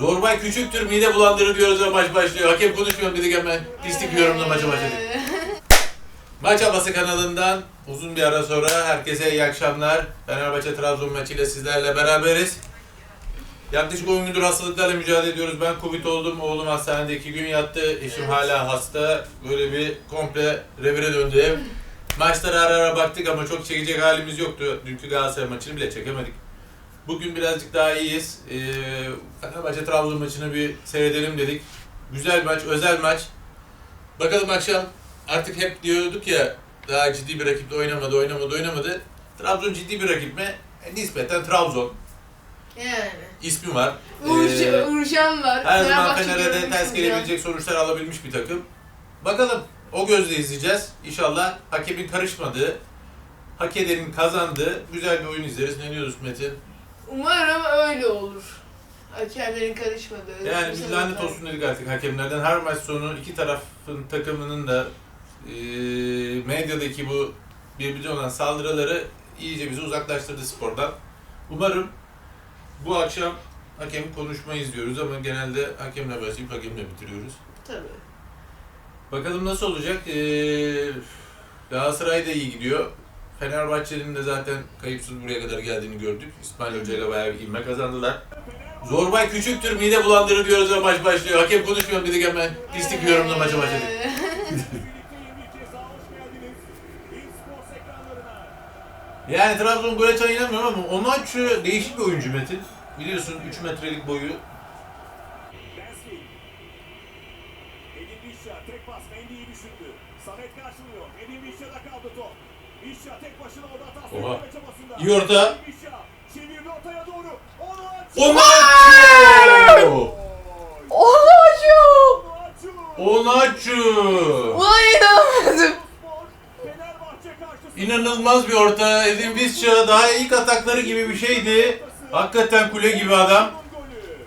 Zorbay küçüktür, mide bulandırır diyoruz ve maç başlıyor. Hakem konuşmuyor dedik hemen. Pislik bir yorumla maça başladık. Maç Havası kanalından uzun bir ara sonra herkese iyi akşamlar. Fenerbahçe Trabzon maçıyla sizlerle beraberiz. Yaklaşık 10 gündür hastalıklarla mücadele ediyoruz. Ben Covid oldum. Oğlum hastanede 2 gün yattı. Eşim Evet. hala hasta. Böyle bir komple revire döndü ev. Maçlara ara ara baktık ama çok çekecek halimiz yoktu. Dünkü Galatasaray maçını bile çekemedik. Bugün birazcık daha iyiyiz. Ee, Fenerbahçe Trabzon maçını bir seyredelim dedik. Güzel maç, özel maç. Bakalım akşam artık hep diyorduk ya daha ciddi bir rakiple oynamadı, oynamadı, oynamadı. Trabzon ciddi bir rakip mi? E, nispeten Trabzon. Yani. ismi var. Uğurş, Ee, Uğurşan var. her zaman Fener'e de ters gelebilecek sonuçlar alabilmiş bir takım. Bakalım o gözle izleyeceğiz. İnşallah hakemin karışmadığı, hak edenin kazandığı güzel bir oyun izleriz. Ne diyorsun Metin? Umarım öyle olur. Hakemlerin karışmadığı. Yani biz sefer. lanet olsun dedik artık hakemlerden. Her maç sonu iki tarafın takımının da e, medyadaki bu birbirine olan saldırıları iyice bizi uzaklaştırdı spordan. Umarım bu akşam hakem konuşma izliyoruz ama genelde hakemle başlayıp hakemle bitiriyoruz. Tabii. Bakalım nasıl olacak? Ee, Galatasaray da iyi gidiyor. Fenerbahçe'nin de zaten kayıpsız buraya kadar geldiğini gördük. İsmail Hoca ile bayağı bir ivme kazandılar. Zorbay küçüktür, mide bulandırır diyoruz ve maç başlıyor. Hakem konuşmuyor dedik hemen. Pislik bir yorumla maça başladık. Yani Trabzon gol atacağına inanmıyorum ama Onaçu değişik bir oyuncu Metin. Biliyorsun 3 metrelik boyu. Tek pas Mendy'yi düşündü. Samet karşılıyor. Edin Vişya'da kaldı top. Vişya tek başına orada hata Oha. İyi orta. Onaçu! Oğlum! Onaçu! Ulan karşısında. İnanılmaz bir orta. Edin Visca daha ilk atakları gibi bir şeydi. Hakikaten kule gibi adam.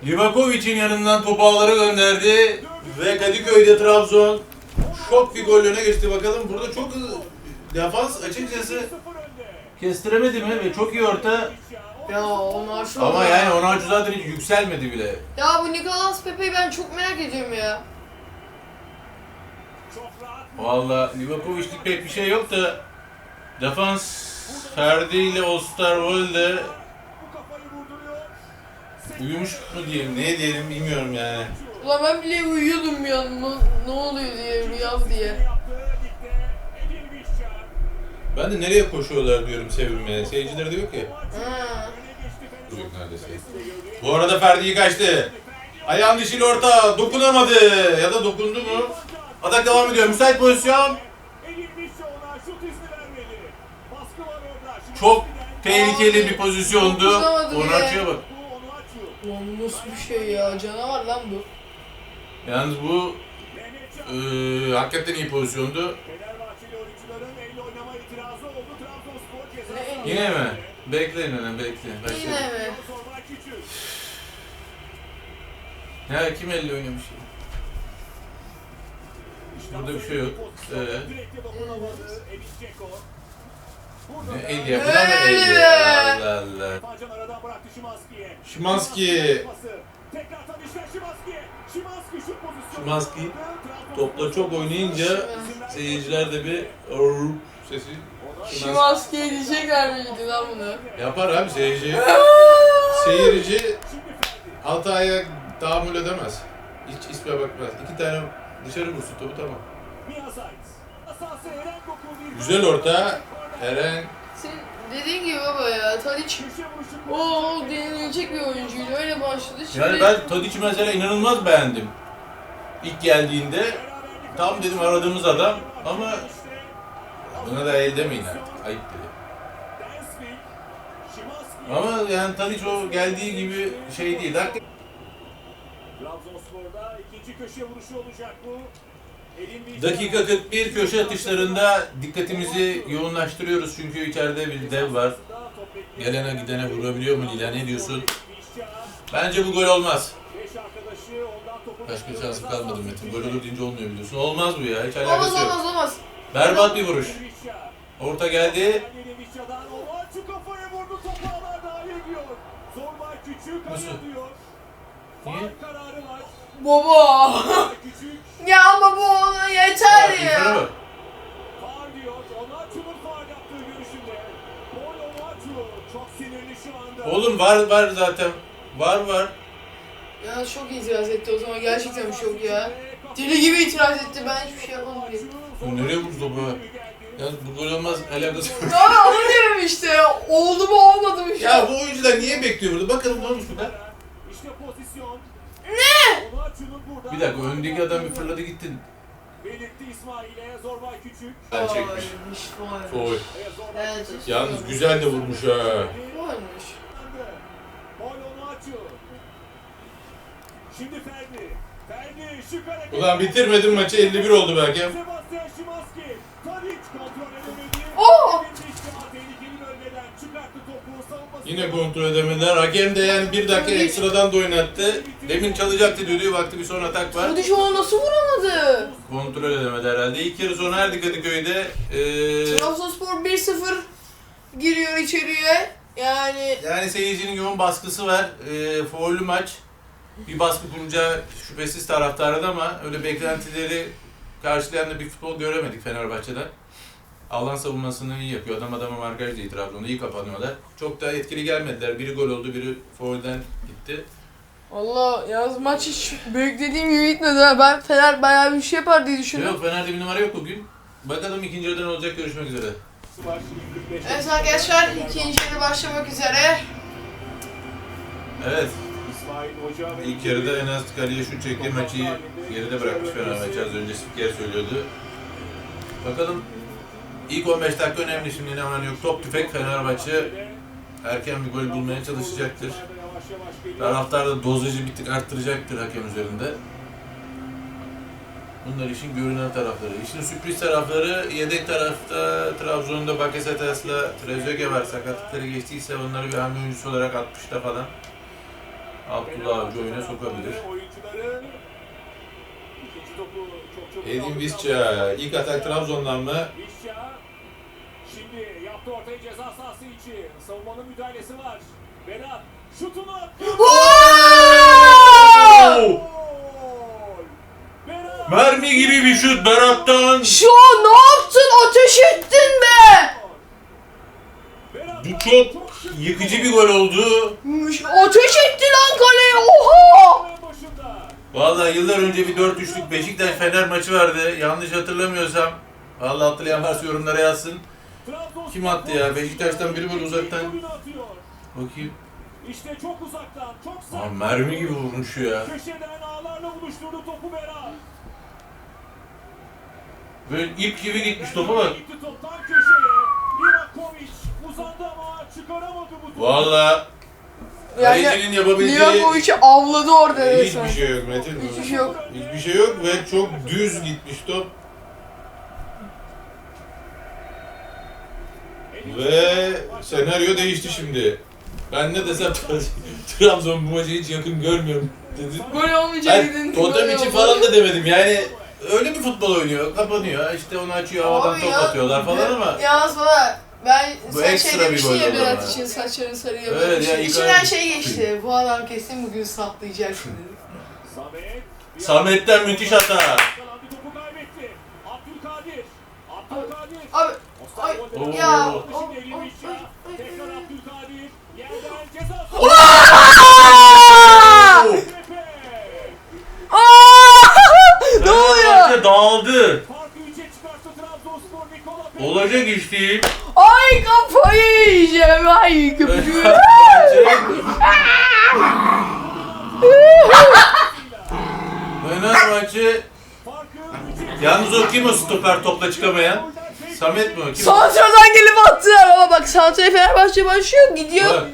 Livakovic'in yanından topu ağlara gönderdi ve Kadıköy'de Trabzon şok bir gol öne geçti. Bakalım burada çok defans açıkçası 0 önde. kestiremedi mi ve çok iyi orta Ya onlar şu ama yani Onaçu zaten hiç yükselmedi bile. Ya bu Nicolas Pepe'yi ben çok merak ediyorum ya. Çok rahat. Valla Livakovic'lik pek bir şey yok da defans Ferdi ile Osterwolde Bu kafayı vurduruyor. uyumuş mu diyeyim ne diyelim bilmiyorum yani. Ulan ben bile uyuyordum ya ne, ne oluyor diye rüyam diye. Ben de nereye koşuyorlar diyorum sevinmeye. Seyircileri diyor ki. Çocuk neredeyse. Bu arada Ferdi'yi kaçtı. Ayağın dişiyle orta dokunamadı ya da dokundu mu? Atak devam ediyor. Müsait pozisyon. Çok tehlikeli bir pozisyondu. Dokunamadı bile. açıyor bak. Nasıl bir şey ya canavar lan bu. Yalnız bu eee hakikaten iyi pozisyondu. Fenerbahçeli oyuncuların elle oynama itirazı oldu. Trabzonspor ceza Ne sahasında. Yine mi? Bekleyin hemen bekleyin. Yine mi? Ya kim elle oynamış? İşte Burada bir şey yok. Ee? Ne el ya? Bu da mı el Öyle ya? mi? Allah Allah. Şimanski. Şimanski Topla çok oynayınca seyirciler de bir "Arr" sesi Şu maskeyi diyecekler miydi lan bunu? yapar abi seyirci. Seyirci. Altay'a tahammül edemez. Hiç isme bakmaz. İki tane dışarı vursun topu tamam. Güzel orta. Eren Senin dediğin gibi baba ya vuruşu. o denilecek bir oyuncuydu öyle başladı şimdi. yani ben Tadic'i mesela inanılmaz beğendim. İlk geldiğinde tam dedim aradığımız adam ama buna da el demeyin artık. Ayıp. Şimanski. Ama yani Tadic o geldiği gibi şey değil. Hakikaten Trabzonspor'da ikinci köşe vuruşu olacak bu. Dakika 41 köşe atışlarında dikkatimizi yoğunlaştırıyoruz çünkü içeride bir dev var. Gelene gidene vurabiliyor mu Lila ne diyorsun? Bence bu gol olmaz. Beş arkadaşı ondan topu Başka şansı kalmadı Metin. Gol olur deyince olmuyor biliyorsun. Olmaz bu ya hiç Olmaz alakası yok. olmaz olmaz. Berbat bir vuruş. Orta geldi. Nasıl? Niye? Faul kararı var. Baba. Küçük ya ama bu ona yeter ya. bak. çok. Oğlum var var zaten. Var var. Ya çok itiraz etti o zaman gerçekten şok ya. Deli gibi itiraz etti ben hiçbir şey yapamadım. Bu nereye vurdu topu? Yalnız bu gol olmaz alakası yok. Ya onu diyorum işte. Oldu mu olmadı mı Ya bu oyuncular niye bekliyor burada? Bakalım ne olmuş burada. İşte pozisyon. Ne? Bir dakika öndeki adam bir fırladı gitti. Belirtti İsmail'e Zorbay Küçük. Ben çekmiş. Foul. Evet. Yalnız güzel de vurmuş ha. Onaçu. Şimdi Ferdi. Ferdi şık hareket. Ulan bitirmedim maçı 51 oldu belki. Sebastian Szymanski. Oo! Yine kontrol edemediler. Hakem de yani bir dakika ekstradan da oynattı. Demin çalacaktı diyordu. Baktı bir son atak var. Tadiç onu nasıl vuramadı? Kontrol edemedi herhalde. İlk yarı sona erdik Kadıköy'de. Ee, Trabzonspor 1-0 giriyor içeriye. Yani yani seyircinin yoğun baskısı var. Ee, faullü maç. Bir baskı kurunca şüphesiz taraftarın ama öyle beklentileri karşılayan da bir futbol göremedik Fenerbahçe'den. Alan savunmasını iyi yapıyor. Adam adama markaj değil Trabzon'da. iyi kapanıyorlar. Çok da etkili gelmediler. Biri gol oldu, biri faulden gitti. Allah yaz maç hiç beklediğim gibi gitmedi ha. Ben Fener bayağı bir şey yapar diye düşündüm. Yok Fener'de bir numara yok bugün. Bakalım ikinci yarıda ne olacak görüşmek üzere. Var, 45 Evet arkadaşlar ikinci yarı başlamak üzere. Evet İsmail Hoca ve ilk yarıda en az kaleye şut çekti maçı geride bırakmış Fenerbahçe az önce spiker söylüyordu. Bakalım ilk 15 dakika önemli şimdi ne var yok. Top tüfek Fenerbahçe erken bir gol bulmaya çalışacaktır. Taraftar da dozajı bir arttıracaktır hakem üzerinde. Bunlar işin görünen tarafları. İşin sürpriz tarafları yedek tarafta Trabzon'da Bakasetas'la Trezeguet var. Sakatlıkları geçtiyse onları bir hamle oyuncusu olarak 60'ta falan Abdullah Avcı oyuna sokabilir. Edin Visca ilk atak Trabzon'dan mı? Şimdi yaptı ortaya ceza sahası içi. Savunmanın müdahalesi var. Berat şutunu attı. Berat! Mermi gibi bir şut Berat'tan. Şu an ne yaptın? Ateş ettin be! Bu çok yıkıcı bir gol oldu. Ateş etti lan kaleye oha! Vallahi yıllar önce bir 4-3'lük Beşiktaş Fener maçı vardı. Yanlış hatırlamıyorsam. Vallahi hatırlayan varsa yorumlara yazsın. Kim attı ya? Beşiktaş'tan biri böyle uzaktan. Bakayım. İşte çok uzaktan, çok Aa, sert. mermi gibi vurmuş ya. Köşeden ağlarla buluşturdu topu Berat. Böyle ip gibi gitmiş topa bak. Gitti top tam köşeye. Livakovic uzandı ama çıkaramadı bu topu. Vallahi Yani kalecinin yapabileceği Livakovic'i avladı orada hiçbir şey yok Metin. Hiçbir şey yok. Hiçbir şey yok ve çok düz gitmiş top. Ve senaryo değişti şimdi. Ben ne desem Trabzon bu maçı hiç yakın görmüyorum dedim. Gol olmayacak dedin. totem için falan da demedim yani öyle bir futbol oynuyor, kapanıyor, işte onu açıyor, havadan Abi top ya, atıyorlar falan ama Yalnız bana ben Bu sen ekstra şey bir demiştin gol ya oldu Berat ama. için saçlarını sarıyor. Evet, demiştin. ya ay- şey geçti. Bu adam kesin bugün saplayacak şimdi. Samet'ten müthiş hata. Kalan bir topu kaybetti. Abdülkadir. Abdülkadir. Abi Offside Ay, Oo. ya. O- o- ay, ay, ay. Aa! ne oluyor? Fenerbahçe dağıldı. Farkı 3'e çıkarttı Trabzonspor Nikola Pepe. Olacak iş değil. Ay kafayı yiyeceğim. Ay köpüğü. Fenerbahçe 3'e Yalnız o kim o stoper topla çıkamayan? Samet mi o? Kim? Santra'dan gelip attılar ama bak Santra'ya Fenerbahçe başlıyor gidiyor. Bak.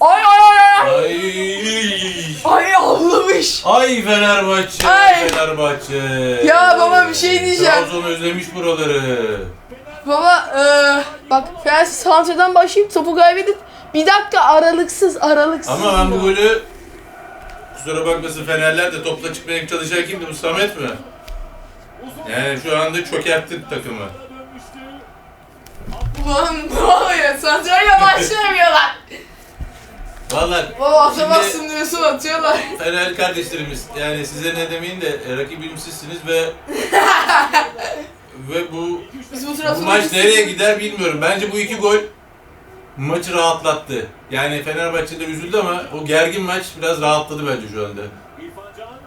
Ay ay ay ay. Ay. Ay avlamış. Ay Fenerbahçe. Ay. Fenerbahçe. Ya baba bir şey diyeceğim. Trabzon özlemiş buraları. Baba eee bak Fener Santra'dan başlayıp topu kaybedip bir dakika aralıksız aralıksız. Ama ben bu golü kusura bakmasın Fenerler de topla çıkmaya çalışan kimdi bu Samet mi? Yani şu anda çökertti takımı. Ulan ne oluyor? Santra'yla başlamıyorlar. Valla atamazsın diyorsun atıyorlar. Fener kardeşlerimiz yani size ne demeyin de e, rakibim sizsiniz ve ve bu Biz bu bu maç nereye gider bilmiyorum. Bence bu iki gol maçı rahatlattı. Yani Fenerbahçe'de üzüldü ama o gergin maç biraz rahatladı bence şu anda.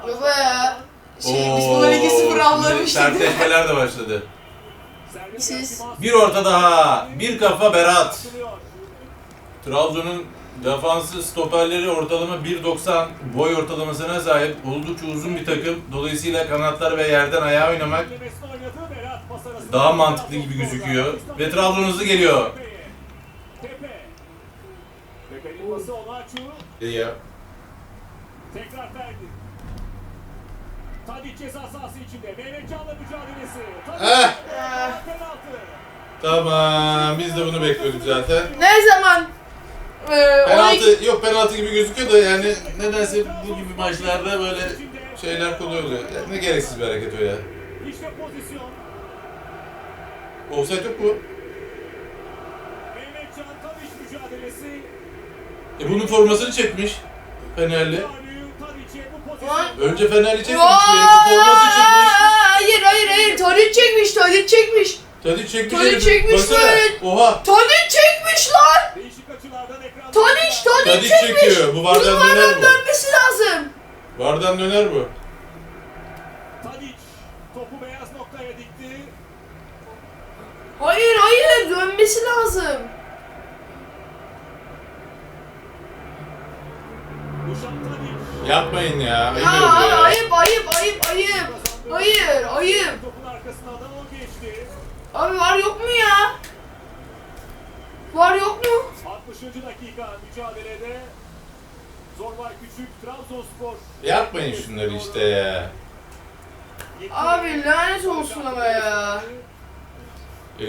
Baba ya. Şey, biz bunları 2-0 şimdi avlamıştık. Sertleşmeler de başladı. Siz-. Bir orta daha. Bir kafa Berat. Trabzon'un defansı stoperleri ortalama 1.90 boy ortalamasına sahip oldukça uzun bir takım. Dolayısıyla kanatlar ve yerden ayağa oynamak daha mantıklı gibi gözüküyor. Ve Trabzon hızlı geliyor. Ya. Tekrar Ferdi. Tadic ceza sahası içinde. Mehmetcan'la mücadelesi. Tadic. Eh. Penaltı. Tamam biz de bunu bekliyorduk zaten. Ne zaman? Ee, Penaltı yok penaltı gibi gözüküyor da yani nedense bu gibi maçlarda böyle şeyler kolay oluyor. Yani ne gereksiz bir hareket o ya. İşte pozisyon. Offside yok mu? Mehmetcan Tadic mücadelesi. E bunun formasını çekmiş Fenerli. Faulü Tadic'e bu Lan. pozisyon. Önce Fenerli çekmiş. Forması çekmiş. Hayır hayır hayır. Tadic çekmiş, Tadic çekmiş. Tadic çekmiş herifi. çekmiş Baksana. Oha. Tadic çekmiş lan. Tadic, Tadic çekmiş. çekiyor. Bu vardan Bunun döner vardan bu. dönmesi lazım. Vardan döner bu. Tadic topu beyaz noktaya dikti. Hayır hayır dönmesi lazım. Dušan Tadic. Yapmayın ya. Ayıp Ya ya. ayıp ayıp ayıp ayıp. Hayır ayıp. Topun arkasına da o geçti. Abi var yok mu ya? Var yok mu? 60. dakika mücadelede Zorbay Küçük Trabzonspor. Yapmayın şunları işte ya. Abi lanet olsun ama ya. E,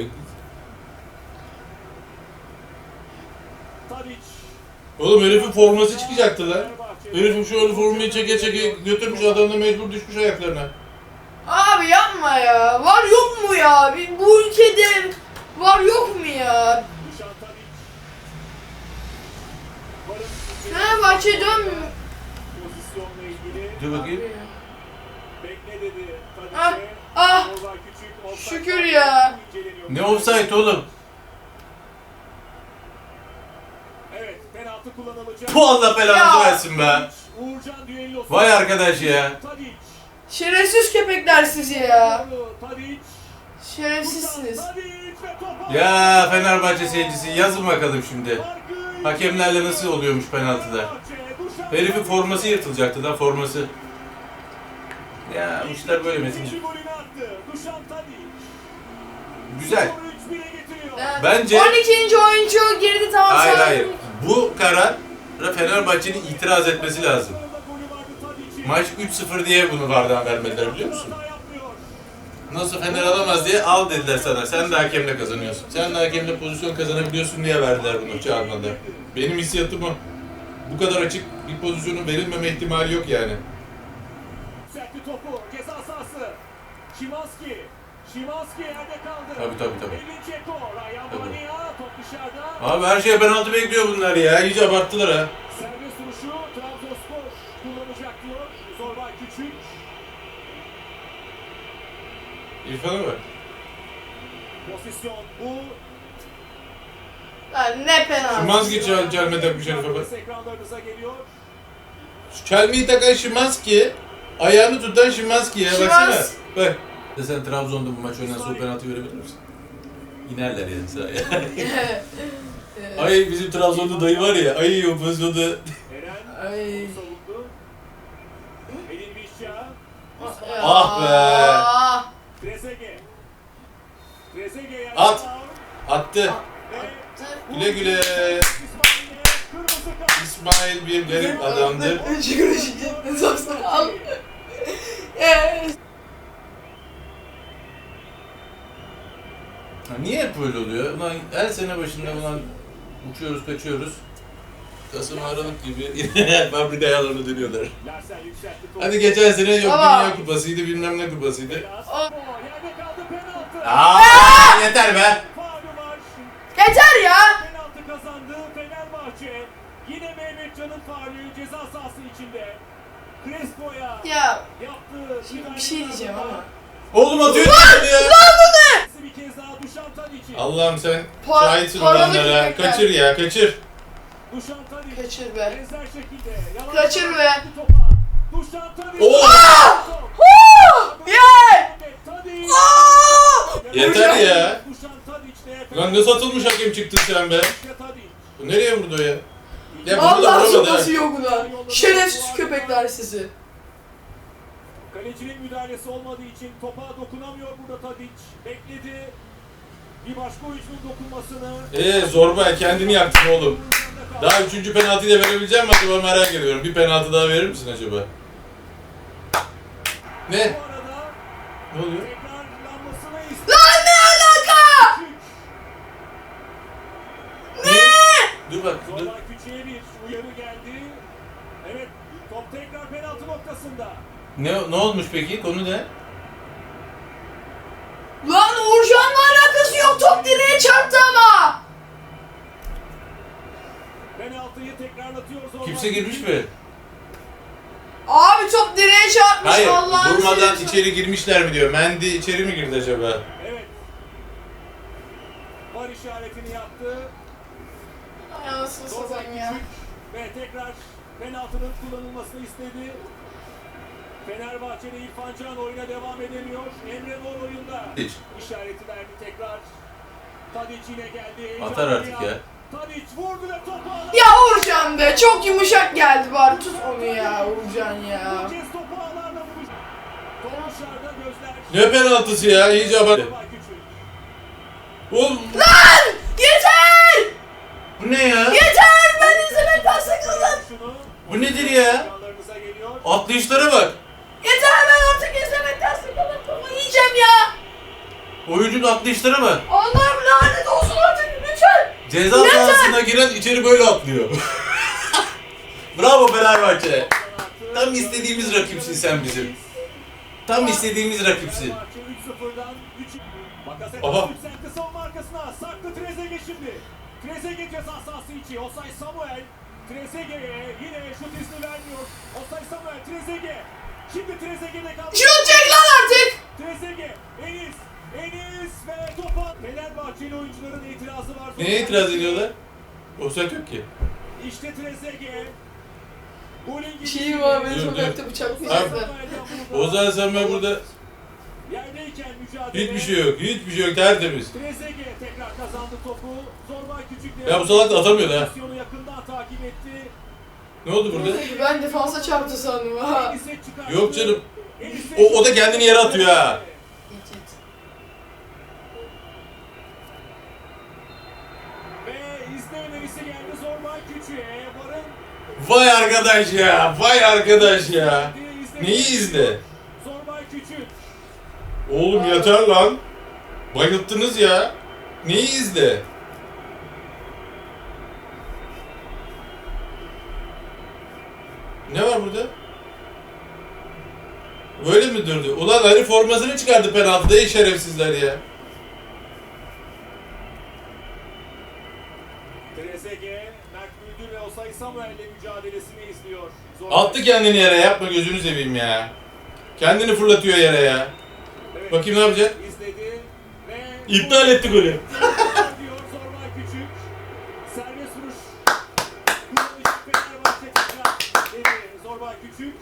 Tadic. Oğlum herifin forması çıkacaktı lan. Fenerbahçe. Herifin şöyle formayı çeke çeke götürmüş adam da mecbur düşmüş ayaklarına. Abi yapma ya. Var yok mu ya? Bir- Bu ülkede var yok mu ya? Fenerbahçe dön. pozisyonla ilgili. Dur bakayım. Bekle dedi Ah, ah. Zorbay Küçük. offside Şükür ya. İnceleniyor. Ne offside oğlum? Evet penaltı Bu Allah belanızı Ya. versin be. Uğurcan. Vay arkadaş ya. Tadic. Şerefsiz köpekler siz ya. Tadic. Şerefsizsiniz. Tadic ve topa. Ya Fenerbahçe seyircisi yazın bakalım şimdi. Farkı Hakemlerle nasıl oluyormuş penaltıda? Herifin forması yırtılacaktı da forması. Ya bu işler böyle Metin. İkinci golünü attı. Dušan Tadic. Güzel. Skoru 3-1'e getiriyor. Yani Bence- 12. oyuncu girdi tamam. Hayır hayır. Bu karar Fenerbahçe'nin itiraz etmesi lazım. Maç 3-0 diye bunu vardan vermediler biliyor musun? Nasıl Fener alamaz diye al dediler sana. Sen de hakemle kazanıyorsun. Sen de hakemle pozisyon kazanabiliyorsun diye verdiler bunu çağırmada. Benim hissiyatım o. Bu kadar açık bir pozisyonun verilmeme ihtimali yok yani. Sertli topu. Ceza sahası. Şimanski. Şimanski yerde kaldı. Tabii, tabii, tabii. Edin Dzeko. Ryan Tabii. Bania. Top. Abi her şeye penaltı bekliyor bunlar ya. İyice abarttılar ha. Serbest vuruşu Trabzonspor kullanacak diyor. Zorbay Küçük. İrfan'a bak. Pozisyon bu. Lan ne penaltı. Şimanski çel çelme takmış herife bak. Ekranlarınıza geliyor. Şu çelmeyi takan Şimanski, ayağını tutan Şimanski ya baksana. Şimanski. Bak. Sen Trabzon'da bu maç oynansa o penaltı verebilir misin? İnerler yani sahaya. Ay bizim Trabzon'da dayı var ya, ay o pozisyonda Eren Ay. Ah be. At. attı. Güle güle. İsmail bir garip adamdır. Sorsun al. Evet. Ha, niye hep böyle oluyor? Ulan her sene başında ulan uçuyoruz kaçıyoruz. Kasım Aralık gibi fabrika ayarlarına dönüyorlar. Hadi geçen sene yok Baba. Dünya Kupası'ydı bilmem ne kupasıydı. Aa. Yerde kaldı penaltı. Aa yeter be. Yeter ya. Penaltı kazandı Fenerbahçe. Yine Mehmetcan'ın faulü ceza sahası içinde. Crespo'ya Ya yaptığı şimdi bir şey diyeceğim ama. Oğlum atıyor lan ya. Bir kez daha Dušan. Allah'ım sen Pa- şahitsin paralı olanlara. köpekler. Kaçır ya kaçır. Dušan Tadić. Kaçır be. Benzer şekilde. yalan Kaçır be. topa. Dušan Tadić. Oo! Yeter ya. Dušan Tadić de Lan ne satılmış hakem çıktın sen be. Tadić. Bu nereye vurdu o ya? Ya bunu da Allah vuramadı sopası yok buna. Şerefsiz köpekler sizi. Kalecinin müdahalesi olmadığı için topa dokunamıyor burada Tadić. Bekledi. Bir başka oyuncunun dokunmasını. Ee zorba kendini yaktın oğlum. Daha üçüncü penaltıyı da verebilecek misin acaba merak ediyorum. Bir penaltı daha verir misin acaba? Ne? Ne oluyor? tekrarlanmasını istedi. Lan ne alaka? Dur bak dur. Zorba küçüğe bir uyarı geldi. Evet top tekrar penaltı noktasında. Ne, ne olmuş peki? Konu ne? Lan Uğurcan'la alakası yok. Top direğe çarptı ama. Penaltıyı. Kimse girmiş mi? Abi top direğe çarpmış. Hayır, Allah'ını durmadan seversen. içeri girmişler mi diyor. Mendi içeri mi girdi acaba? Evet. Var işaretini yaptı. Ay anasını satayım ya. küçük ve tekrar penaltının kullanılmasını istedi. Fenerbahçeli İrfan Can oyuna devam edemiyor. Emre Mor oyunda. Hiç. İşareti verdi tekrar. Tadic yine geldi. Atar artık ya. Tadic vurdu ve topu aldı. Ya Uğurcan be çok yumuşak geldi bari tut onu ya Uğurcan ya. Ne penaltısı ya? İyice küçük. Oğlum Lan! Yeter! bu ne ya? Yeter! Ben izlemekten sıkıldım. Şunu. Bu nedir ya? Atlayışlara bak. Yeter ben artık izlemekten sıkıldım. Yiyeceğim ya. Oyuncunun atlayışlara bak. Allah'ım lanet olsun artık lütfen. Ceza sahasına giren içeri böyle atlıyor. Bravo Fenerbahçe. Tam istediğimiz rakipsin sen bizim. Tam istediğimiz rakipsin. Fenerbahçe 3-0'dan 3 Bakasetas Aha. yükseltti savunma arkasına. Saklı Trezeguet şimdi. Trezeguet ceza sahası içi. Osay Samuel. Trezeguet'e yine şut izni vermiyor. Osay Samuel Trezeguet. Şimdi Trezeguet'e kaldı. Çek lan artık. Trezeguet. Enis. Enis ve topa. Fenerbahçeli oyuncuların itirazı var. Neye itiraz ediyorlar? Offside yok ki. İşte Trezeguet. Golün Bir şey var beni Dur, sokakta bıçaklayacaklar. Ozan sen ben burada Yerdeyken mücadele. hiçbir şey yok. Hiçbir şey yok. Tertemiz. Trezeguet tekrar kazandı topu. Zorba küçük Ya bu salak da atamıyor ha. Pozisyonu yakından takip etti. Ne oldu burada? Ben defansa çarptı sandım ha. Yok canım. O- o da kendini yere atıyor ha. İt it. Vay arkadaş ya. Vay arkadaş ya. Neyi izle? Oğlum yeter lan. Bayılttınız ya. Neyi izle? Ne var burada? Böyle mi durdu? Ulan herif formasını çıkardı penaltıda ey şerefsizler ya. Trezeguet, Mert Müldür ve Osay Samuel'le mücadelesini izliyor. Attı kendini yere yapma gözünü seveyim ya. Kendini fırlatıyor yere ya. Evet, Bakayım ne yapacak? İzledi ve... İptal etti golü. diyor Zorba Küçük. Serbest vuruş. Kullanıcı Fenerbahçe tekrar. Dedi Zorba Küçük.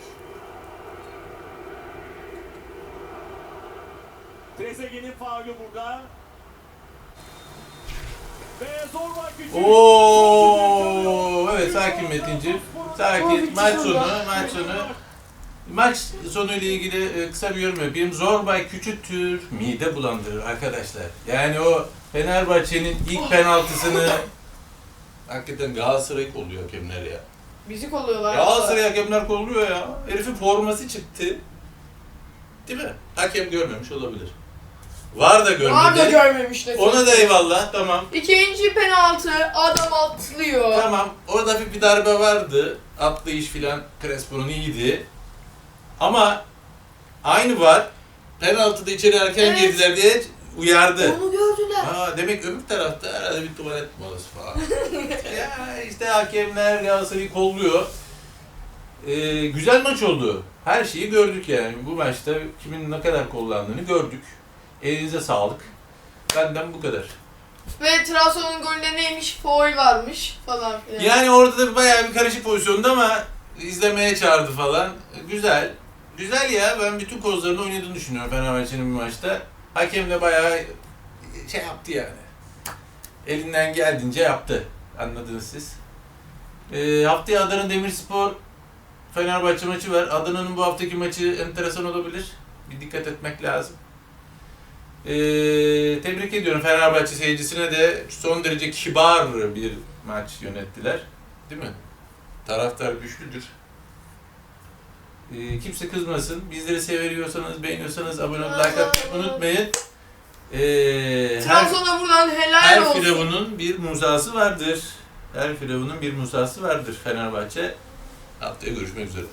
Trezeguet'in faulü burada. Ve Zorba Küçük. Oo, evet Metinciğim. Sakin. Maç sonu, maç sonu. Maç sonuyla ilgili e, kısa bir yorum yapayım. Zorbay küçültür, mide bulandırır arkadaşlar. Yani o Fenerbahçe'nin ilk penaltısını hakikaten Galatasaray kolluyor hakemler ya. Bizi kolluyorlar. Galatasaray hakemler kolluyor ya. Herifin forması çıktı. Değil mi? Hakem görmemiş olabilir. Var da görmedi. Var da görmemiş de. Ona da eyvallah tamam. İkinci penaltı adam atlıyor. Tamam. Orada hafif bir darbe vardı. Atlayış filan Crespo'nun iyiydi. Ama aynı var. Penaltıda içeri erken Evet. girdiler diye uyardı. Onu gördüler. Ha demek öbür tarafta herhalde bir tuvalet molası falan. ya işte hakemler Galatasaray'ı kolluyor. Ee, güzel maç oldu. Her şeyi gördük yani. Bu maçta kimin ne kadar kollandığını gördük. Elinize sağlık. Benden bu kadar. Ve Trabzon'un golünde neymiş? Foul varmış falan filan. Yani orada da bayağı bir karışık pozisyonda ama izlemeye çağırdı falan. Güzel. Güzel ya. Ben bütün kozlarını oynadığını düşünüyorum Fenerbahçe'nin bu maçta. Hakem de bayağı şey yaptı yani. Elinden geldiğince yaptı. Anladınız siz. Ee, haftaya Adana Demirspor Fenerbahçe maçı var. Adana'nın bu haftaki maçı enteresan olabilir. Bir dikkat etmek lazım. Ee, tebrik ediyorum Fenerbahçe seyircisine de son derece kibar bir maç yönettiler. Değil mi? Taraftar güçlüdür. Ee, kimse kızmasın. Bizleri seviyorsanız, beğeniyorsanız abone olup like atmayı unutmayın. Ee, her, Trabzon'a buradan helal her olsun. firavunun bir Musa'sı vardır. Her firavunun bir Musa'sı vardır Fenerbahçe. Haftaya görüşmek üzere.